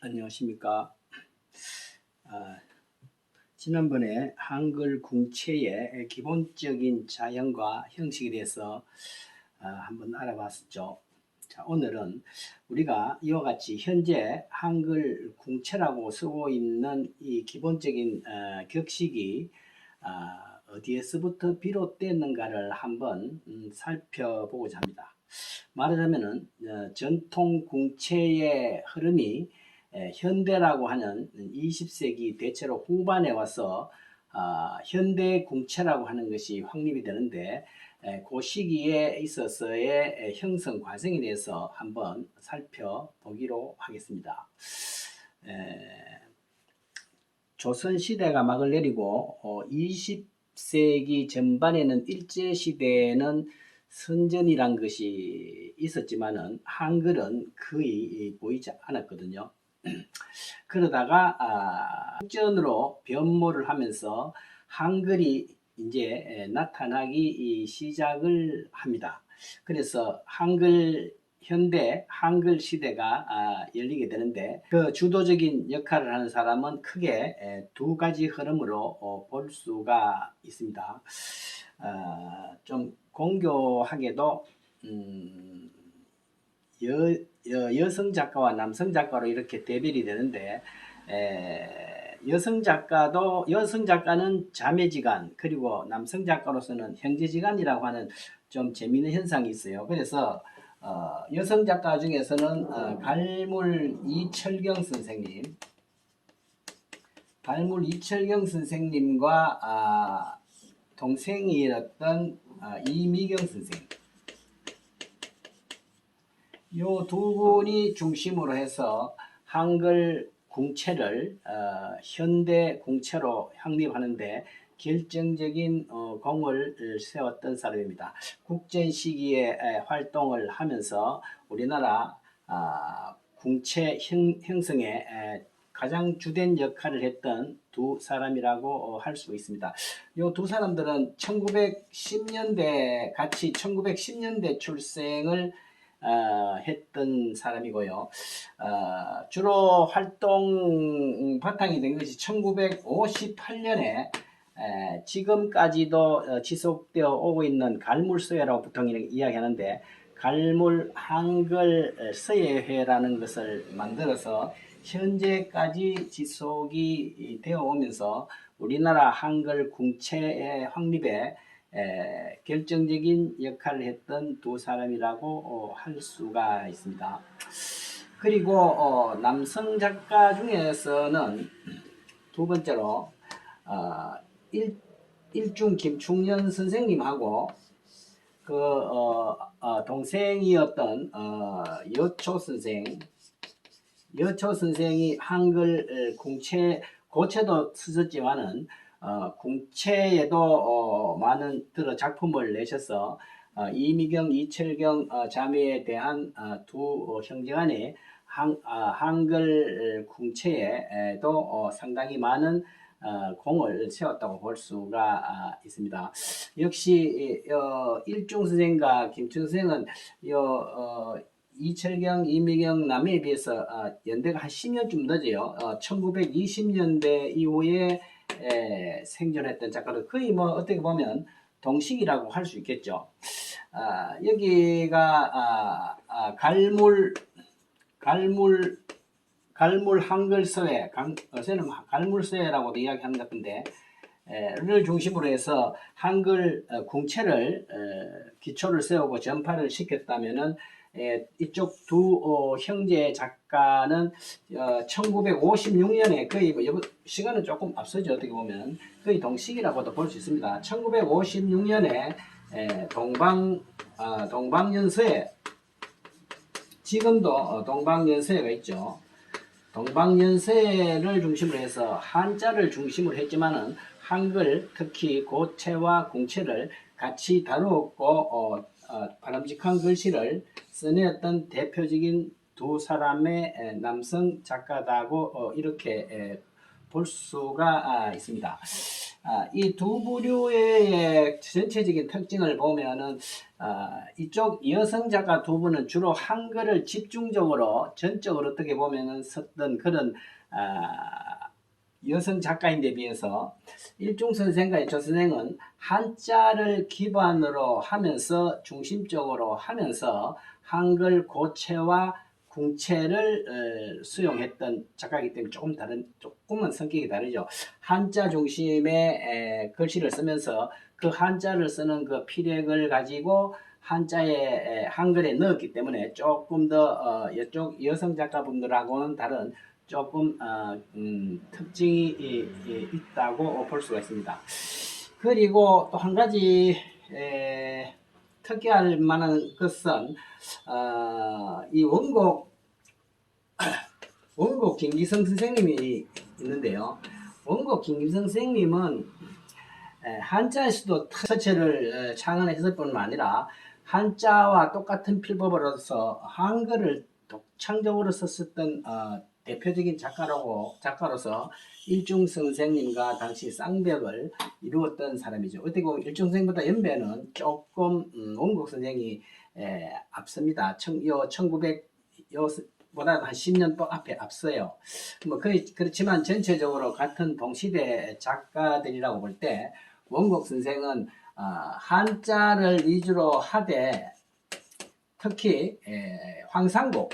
안녕하십니까. 아, 지난번에 한글 궁체의 기본적인 자형과 형식에 대해서 아, 한번 알아봤었죠. 자, 오늘은 우리가 이와 같이 현재 한글 궁체라고 쓰고 있는 이 기본적인 어, 격식이 아, 어디에서부터 비롯됐는가를 한번 음, 살펴보고자 합니다. 말하자면은 어, 전통 궁체의 흐름이 에, 현대라고 하는 20세기 대체로 후반에 와서 아, 현대 궁체라고 하는 것이 확립이 되는데 에, 그 시기에 있어서의 에, 형성 과정에 대해서 한번 살펴보기로 하겠습니다. 에, 조선 시대가 막을 내리고 어, 20세기 전반에는 일제 시대는 선전이란 것이 있었지만은 한글은 거의 보이지 않았거든요. 그러다가 아, 국전으로 변모를 하면서 한글이 이제 나타나기 시작을 합니다. 그래서 한글 현대 한글 시대가 아, 열리게 되는데 그 주도적인 역할을 하는 사람은 크게 두 가지 흐름으로 어, 볼 수가 있습니다. 아, 좀 공교하게도 음, 여, 여, 여 성 작가와 남성 작가로 이렇게 대별이 되는데 에, 여성 작가도 여성 작가는 자매지간 그리고 남성 작가로서는 형제지간이라고 하는 좀 재미있는 현상이 있어요. 그래서 어, 여성 작가 중에서는 어, 갈물 이철경 선생님, 갈물 이철경 선생님과 아, 동생이었던 아, 이미경 선생님. 요 두 분이 중심으로 해서 한글 궁체를 어, 현대 궁체로 확립하는데 결정적인 어, 공을 세웠던 사람입니다. 국전 시기에 에, 활동을 하면서 우리나라 아, 궁체 형, 형성에 에, 가장 주된 역할을 했던 두 사람이라고 할수 있습니다. 이 두 사람들은 1910년대 같이 1910년대 출생을 어, 했던 사람이고요. 어, 주로 활동 바탕이 된 것이 1958년에 에, 지금까지도 어, 지속되어 오고 있는 갈물서예라고 보통 이야기하는데 갈물 한글 서예회라는 것을 만들어서 현재까지 지속이 되어 오면서 우리나라 한글 궁체의 확립에 에, 결정적인 역할을 했던 두 사람이라고 어, 할 수가 있습니다. 그리고 어, 남성 작가 중에서는 두 번째로 어, 일, 일중 김충년 선생님하고 그 어, 어, 동생이었던 어, 여초 선생 여초 선생이 한글 공채 고체도 쓰셨지만은 어, 공채에도 어, 많은 들어 작품을 내셔서 어, 이미경, 이철경 어, 자매에 대한 어, 두 어, 형제 간의 한, 아, 한글 궁체에도 어, 상당히 많은 어, 공을 세웠다고 볼 수가 아, 있습니다. 역시 어, 일중 선생과 김춘 선생은 요, 어, 이철경, 이미경 남에 비해서 어, 연대가 한 10년쯤 늦어요. 어, 1920년대 이후에 에, 생존했던 작가들 거의 뭐 어떻게 보면 동식이라고 할 수 있겠죠. 아, 여기가 아, 아, 갈물 갈물 갈물 한글서예, 어제는 갈물서예라고도 이야기하는 것 같은데, 를 중심으로 해서 한글 어, 궁체를 어, 기초를 세우고 전파를 시켰다면은 에, 이쪽 두 어, 형제 작가는 어, 1956년에 거의 뭐 시간은 조금 앞서죠 어떻게 보면 거의 동식이라고도 볼 수 있습니다. 1956년에 에, 동방 어, 동방연서에 지금도 어, 동방연서에가 있죠. 동방연세를 중심으로 해서 한자를 중심으로 했지만은 한글 특히 고체와 공체를 같이 다루었고 어, 어, 바람직한 글씨를 써내었던 대표적인 두 사람의 에, 남성 작가다고 어, 이렇게 에, 볼 수가 아, 있습니다. 아, 이두 부류의 전체적인 특징을 보면은 아, 이쪽 여성 작가 두 분은 주로 한글을 집중적으로 전적으로 어떻게 보면은 썼던 그런 아, 여성 작가인데 비해서 일중 선생과 조 선생은 한자를 기반으로 하면서 중심적으로 하면서 한글 고체와 궁체를 어, 수용했던 작가이기 때문에 조금 다른 조금은 성격이 다르죠. 한자 중심의 에, 글씨를 쓰면서 그 한자를 쓰는 그 필액을 가지고 한자에 에, 한글에 넣었기 때문에 조금 더 어, 이쪽 여성 작가분들하고는 다른 조금 어, 음, 특징이 이- 이- 있다고 볼 수가 있습니다. 그리고 또 한 가지 에, 특이할 만한 것은 어, 이 원곡 원곡 김기성 선생님이 있는데요. 원곡 김기성 선생님은 에, 한자에서도 서체를 에, 창안했을 뿐만 아니라 한자와 똑같은 필법으로서 한글을 독창적으로 썼었던 어, 대표적인 작가라고 작가로서 일중 선생님과 당시 쌍벽을 이루었던 사람이죠. 어떻게 보면 일중 선생보다 연배는 조금 음, 원곡 선생이 에, 앞섭니다. 청, 요 1900, 요, 보다 한 10년 또 앞에 앞서요. 뭐, 그, 그렇지만 전체적으로 같은 동시대 작가들이라고 볼 때, 원곡 선생은, 어, 한자를 위주로 하되, 특히, 에, 황상곡,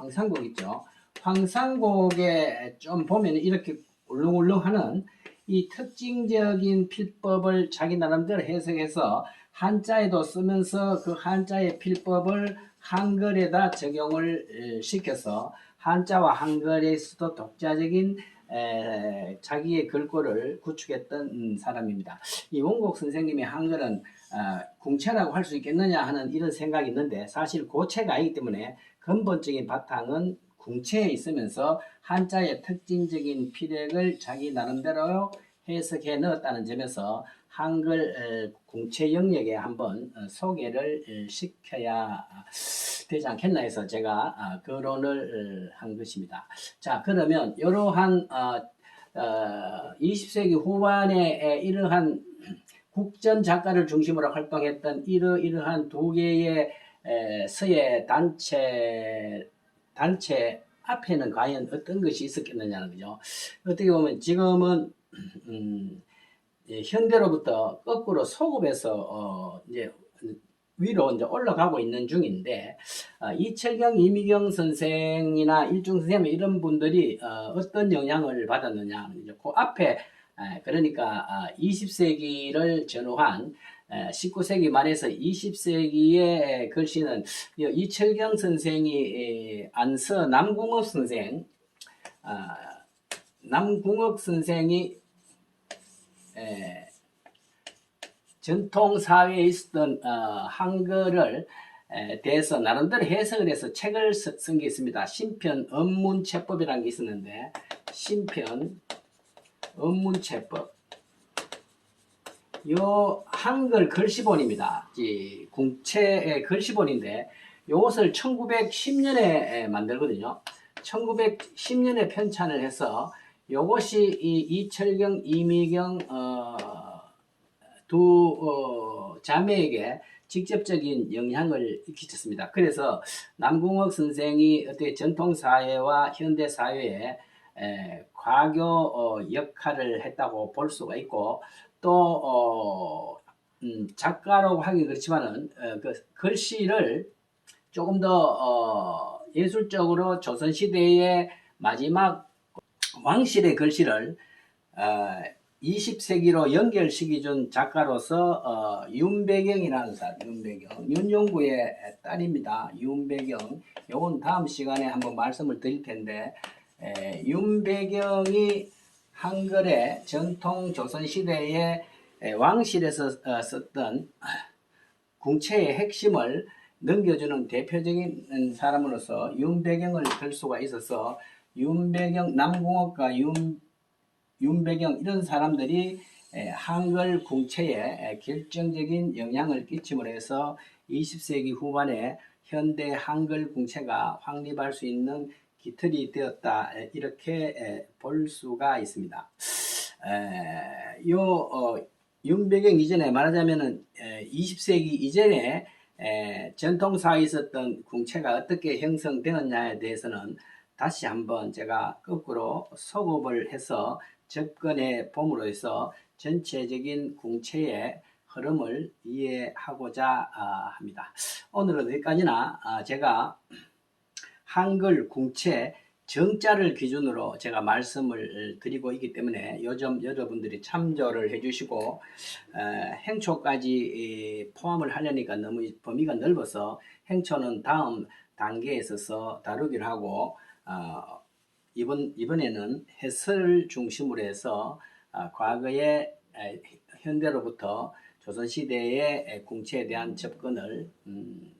황상곡 있죠. 황상곡에 좀 보면 이렇게 울렁울렁하는 이 특징적인 필법을 자기 나름대로 해석해서 한자에도 쓰면서 그 한자의 필법을 한글에다 적용을 에, 시켜서 한자와 한글에서도 독자적인 에, 자기의 글꼴을 구축했던 음, 사람입니다. 이 원곡 선생님의 한글은 아, 궁체라고 할 수 있겠느냐 하는 이런 생각이 있는데 사실 고체가 아니기 때문에 근본적인 바탕은 궁체에 있으면서 한자의 특징적인 필액을 자기 나름대로 해석해 넣었다는 점에서 한글 에, 궁체 영역에 한번 어, 소개를 에, 시켜야 되지 않겠나 해서 제가 아, 거론을 어, 한 것입니다. 자 그러면 이러한 어, 어, 20세기 후반에 에, 이러한 국전 작가를 중심으로 활동했던 이러이러한 두 개의 에, 서예 단체 단체 앞에는 과연 어떤 것이 있었겠느냐는 거죠. 어떻게 보면 지금은 음, 예, 현대로부터 거꾸로 소급해서 어, 이제 위로 이제 올라가고 있는 중인데 어, 이철경, 이미경 선생이나 일중 선생님 이런 분들이 어, 떤 영향을 받았느냐 이제 그 앞에 에, 그러니까 아, 20세기를 전후한 에, 19세기 말에서 20세기의 글씨는 이 이철경 선생이 에, 안서 남궁업 선생 아, 남궁업 선생이 에, 전통 사회에 있었던 어, 한글을 에, 대해서 나름대로 해석을 해서 책을 쓰- 쓴게 있습니다. 신편 언문체법이라는 게 있었는데 신편 언문체법 요 한글 글씨본입니다. 이 공채의 글씨본인데 요것을 1910년에 만들거든요. 1910년에 편찬을 해서 요것이 이 이철경, 이미경 어, 두 어, 자매에게 직접적인 영향을 끼쳤습니다. 그래서 남궁옥 선생이 어떻게 전통 사회와 현대 사회에 에, 과교 어, 역할을 했다고 볼 수가 있고 또 어, 음, 작가라고 하긴 그렇지만은 어, 그 글씨를 조금 더 어, 예술적으로 조선 시대의 마지막 왕실의 글씨를 어, 20세기로 연결시키 준 작가로서 어, 윤배경이라는 사람, 윤배경, 윤용구의 딸입니다. 윤배경. 요건 다음 시간에 한번 말씀을 드릴 텐데 에, 윤배경이 한글의 전통 조선 시대의 에, 왕실에서 어, 썼던 궁체의 핵심을 넘겨주는 대표적인 사람으로서 윤배경을 들 수가 있어서 윤배경 남궁옥과 윤 윤배경 이런 사람들이 에, 한글 궁체에 에, 결정적인 영향을 끼침으로 해서 20세기 후반에 현대 한글 궁체가 확립할 수 있는 기틀이 되었다 에, 이렇게 에, 볼 수가 있습니다. 어, 윤배경 이전에 말하자면은 에, 20세기 이전에 에, 전통사에 있었던 궁체가 어떻게 형성되었냐에 대해서는 다시 한번 제가 거꾸로 소급을 해서 접근해 봄으로써 전체적인 궁체의 흐름을 이해하고자 아, 합니다. 오늘은 여기까지나 아, 제가 한글 궁체 정자를 기준으로 제가 말씀을 드리고 있기 때문에 요즘 여러분들이 참조를 해주시고 에, 행초까지 이, 포함을 하려니까 너무 범위가 넓어서 행초는 다음 단계에 있어서 다루기로 하고 어, 이번 이번에는 해설 중심으로 해서 아, 과거의 에, 현대로부터 조선 시대의 궁체에 대한 접근을 음,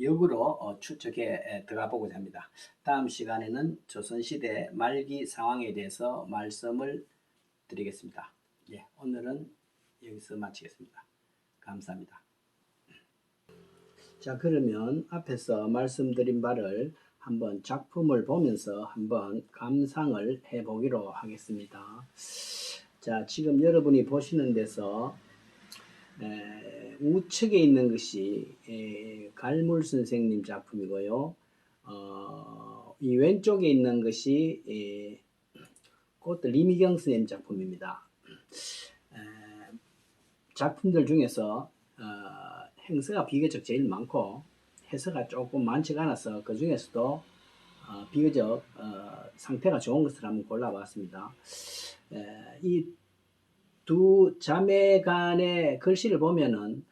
역으로 어, 추측해 에, 들어가 보고자 합니다. 다음 시간에는 조선시대 말기 상황에 대해서 말씀을 드리겠습니다. 예, 오늘은 여기서 마치겠습니다. 감사합니다. 자, 그러면 앞에서 말씀드린 바를 한번 작품을 보면서 한번 감상을 해보기로 하겠습니다. 자, 지금 여러분이 보시는 데서 에, 우측에 있는 것이 에, 갈물 선생님 작품이고요. 어, 이 왼쪽에 있는 것이 에, 그것도 리미경 선생님 작품입니다. 에, 작품들 중에서 어, 행서가 비교적 제일 많고 해서가 조금 많지가 않아서 그 중에서도 어, 비교적 어, 상태가 좋은 것을 한번 골라봤습니다. 이 두 자매 간의 글씨를 보면은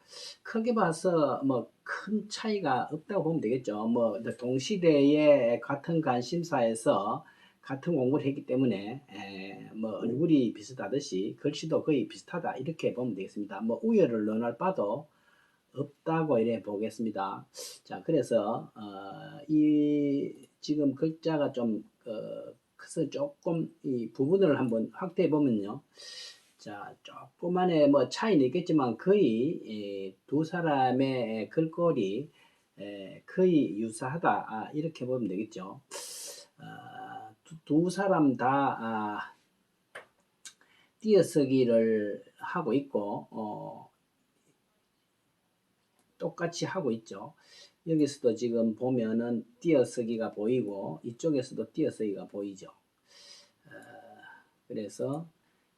크게 봐서 뭐 큰 차이가 없다고 보면 되겠죠. 뭐 동시대에 같은 관심사에서 같은 공부를 했기 때문에 에, 뭐 얼굴이 비슷하듯이 글씨도 거의 비슷하다 이렇게 보면 되겠습니다. 뭐 우열을 논할 바도 없다고 이래 보겠습니다. 자, 그래서 어, 이 지금 글자가 좀 어, 커서 조금 이 부분을 한번 확대해 보면요. 자, 조그만의 뭐 차이는 있겠지만 거의 이, 두 사람의 글꼴이 에, 거의 유사하다 아, 이렇게 보면 되겠죠. 아, 두, 두 사람 다 아, 띄어쓰기를 하고 있고 어, 똑같이 하고 있죠. 여기서도 지금 보면은 띄어쓰기가 보이고 이쪽에서도 띄어쓰기가 보이죠. 어, 그래서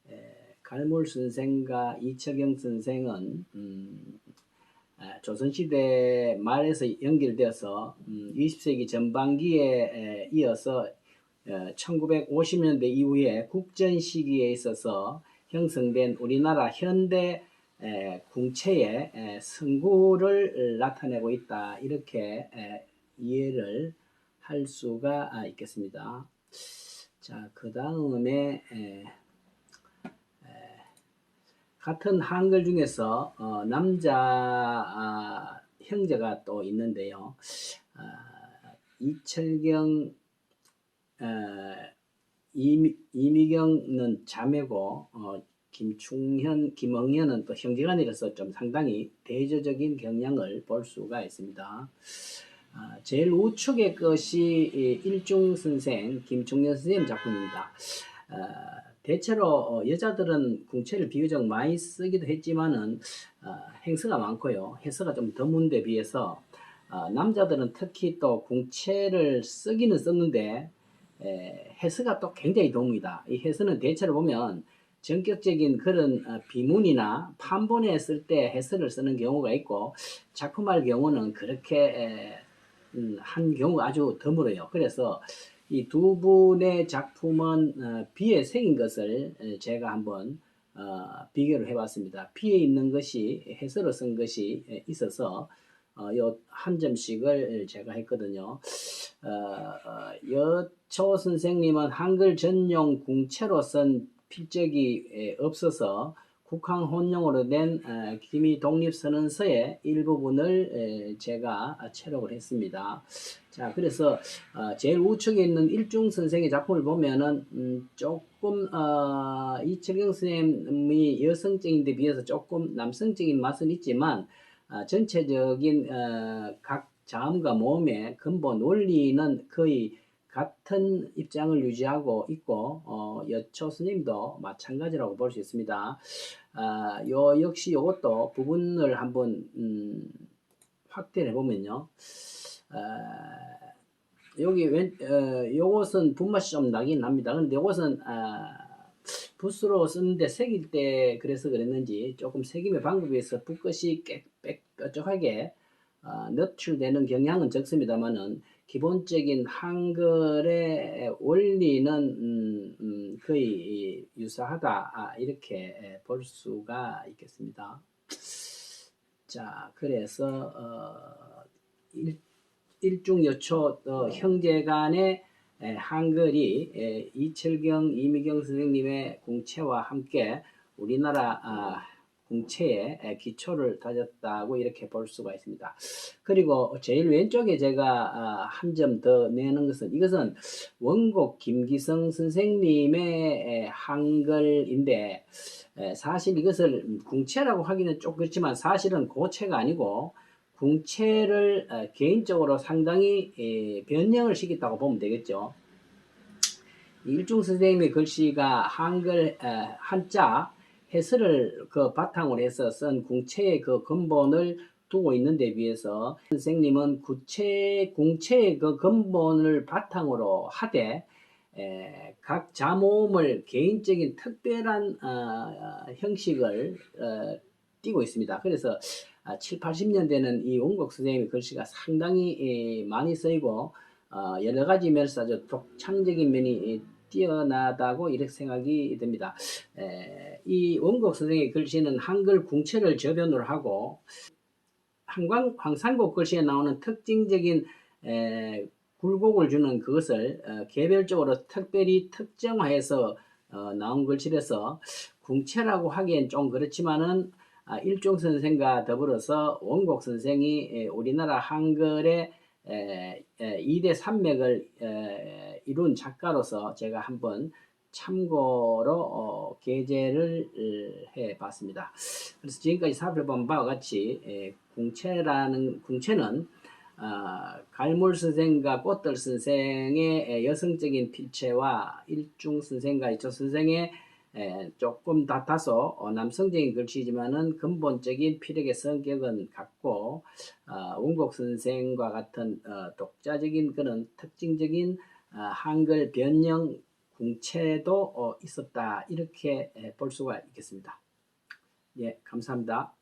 에, 갈몰 선생과 이철경 선생은 음, 아, 조선시대 말에서 연결되어서 음, 20세기 전반기에 에, 이어서 어, 1950년대 이후에 국전 시기에 있어서 형성된 우리나라 현대 에, 궁체의 에, 성구를 나타내고 있다 이렇게 에, 이해를 할 수가 아, 있겠습니다. 자, 그 다음에 같은 한글 중에서 어, 남자 아, 형제가 또 있는데요. 아, 이철경, 어, 이미, 이미경은 자매고 어, 김충현, 김흥현은 또 형제간이라서 좀 상당히 대조적인 경향을 볼 수가 있습니다. 아, 제일 우측의 것이 일중 선생, 김충현 선생님 작품입니다. 아, 대체로 어, 여자들은 궁체를 비교적 많이 쓰기도 했지만은 어, 행서가 많고요. 해서가 좀 드문데 비해서 어, 남자들은 특히 또 궁체를 쓰기는 썼는데 해서가 또 굉장히 드뭅니다. 이 해서는 대체로 보면 전격적인 그런 비문이나 판본에 쓸 때 해설을 쓰는 경우가 있고 작품할 경우는 그렇게 음, 한 경우가 아주 드물어요. 그래서 이 두 분의 작품은 어, 비에 새긴 것을 제가 한번 어, 비교를 해봤습니다. 비에 있는 것이 해서로 쓴 것이 있어서 어, 요한 점씩을 제가 했거든요. 여초 선생님은 한글 전용 궁체로 쓴 필적이 없어서 국항 혼용으로 된 어, 기미 독립선언서의 일부분을 제가 체록을 했습니다. 자, 그래서 어, 제일 우측에 있는 일중 선생의 작품을 보면은 음, 조금 어, 이철경 선생님이 여성적인데 비해서 조금 남성적인 맛은 있지만 전체적인 각 자음과 모음의 근본 원리는 거의 같은 입장을 유지하고 있고 어, 여초 스님도 마찬가지라고 볼 수 있습니다. 아, 요 역시 요것도 부분을 한번 음, 확대해 보면요. 아, 여기 왼 어, 요것은 분맛이 좀 나긴 납니다. 근데 요것은 아, 붓으로 쓰는데 색일 때 그래서 그랬는지 조금 색임의 방법에 있어 붓끝이 빽빽하게 어, 노출되는 경향은 적습니다만은 기본적인 한글의 원리는 음, 음, 거의 유사하다 아, 이렇게 볼 수가 있겠습니다. 자, 그래서 어, 일, 일중여초 어, 형제간의 에, 한글이 에, 이철경, 이미경 선생님의 공채와 함께 우리나라 아, 공채의 에, 기초를 다졌다고 이렇게 볼 수가 있습니다. 그리고 제일 왼쪽에 제가 아, 한점 더 내는 것은 이것은 원곡 김기성 선생님의 에, 한글인데 에, 사실 이것을 궁채라고 하기는 좀 그렇지만 사실은 고채가 아니고 궁채를 어, 개인적으로 상당히 에, 변형을 시켰다고 보면 되겠죠. 일중 선생님의 글씨가 한글 에, 한자 해설을 그 바탕으로 해서 쓴 궁채의 그 근본을 두고 있는 데 비해서 선생님은 구체 궁채의 그 근본을 바탕으로 하되 에, 각 자모음을 개인적인 특별한 어, 어, 형식을 어, 띄고 있습니다. 그래서 아, 7, 80년대는 이 원곡 선생님의 글씨가 상당히 예, 많이 쓰이고 어, 여러 가지 면에서 아주 독창적인 면이 예, 뛰어나다고 이렇게 생각이 됩니다. 에, 이 원곡 선생의 글씨는 한글 궁체를 저변으로 하고 한광, 황산곡 글씨에 나오는 특징적인 에, 굴곡을 주는 그것을 어, 개별적으로 특별히 특정화해서 어, 나온 글씨라서 궁체라고 하기엔 좀 그렇지만은 아, 일종 선생과 더불어서 원곡 선생이 에, 우리나라 한글의 에, 에, 2대 산맥을 에, 이룬 작가로서 제가 한번 참고로 어, 게재를 어, 해 봤습니다. 그래서 지금까지 살펴본 바와 같이 에, 궁체라는 궁체는 어, 갈물 선생과 꽃들 선생의 에, 여성적인 필체와 일중 선생과 이초 선생의 에, 조금 같아서 어, 남성적인 글씨지만은 근본적인 피력의 성격은 같고 어, 원곡 선생과 같은 어, 독자적인 그런 특징적인 어, 한글 변형 궁체도 어, 있었다 이렇게 에, 볼 수가 있겠습니다. 예, 감사합니다.